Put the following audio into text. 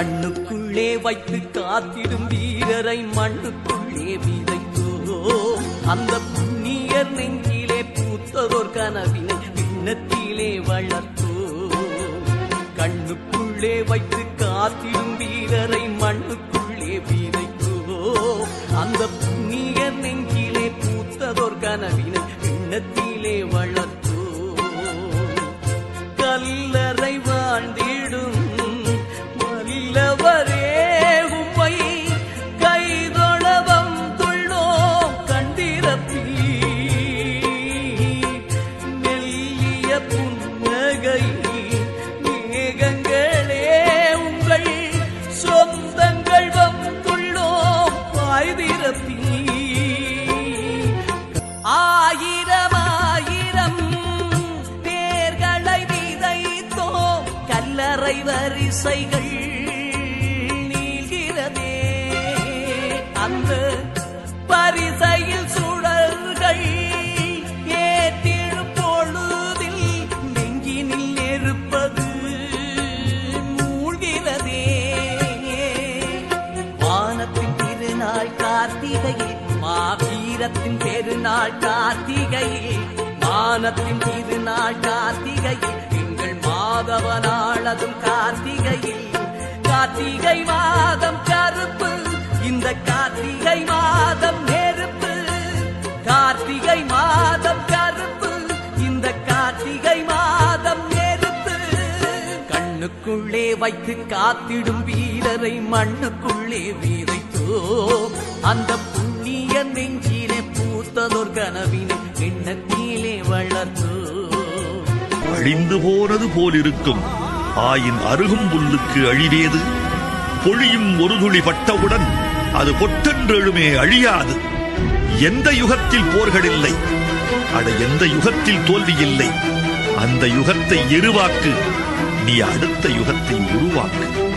கண்ணுக்குள்ளே வைத்து காத்திடும் வீரரை மண்ணுக்குள்ளே விதைத்தோ. அந்த புண்ணியர் நெஞ்சிலே பூத்ததோர் கனவினை விண்ணத்திலே வளர்த்தோ. கண்ணுக்குள்ளே வைத்து காத்திடும் வீரரை மண்ணுக்குள்ளே விதைத்தோ. அந்த புண்ணியர் நெஞ்சிலே பூத்ததோர் கனவினை விண்ணத்திலே வளர்த்தோ. கரை வரிசைகள் நீள்கிறதே. அந்த பரிசையில் சுடர்கள் ஏற்றிடும் பொழுதில் நெஞ்சினில் நெருப்பது மூழ்கிறதே. வானத்தின் திருநாள் கார்த்திகையில் மாவீரத்தின் பெருநாள் கார்த்திகையில் வானத்தின் திருநாள் கார்த்திகையில் எங்கள் மாதவ நாளதும் கார்த்திகையில். கார்த்திகை மாதம் கருப்பு இந்த கார்த்திகை மாதம் நெருப்பு. கார்த்திகை மாதம் கருப்பு இந்த கார்த்திகை மாதம் நெருப்பு. கண்ணுக்குள்ளே வைத்து காத்திடும் வீரரை மண்ணுக்குள்ளே வீரைத்தோ அந்த புண்ணிய நெஞ்சிலே பூத்ததோர் கனவினை எண்ணத்திலே வளர்த்தோ. அழிந்து போனது போலிருக்கும். ஆயின் அருகும் புல்லுக்கு அழிவேது. பொழியும் ஒரு துளி பட்டவுடன் அது பொட்டென்றெழுமே அழியாது. எந்த யுகத்தில் போர்கள் இல்லை அட எந்த யுகத்தில் தோல்வி இல்லை அந்த யுகத்தை எருவாக்கு. நீ அடுத்த யுகத்தை உருவாக்கு.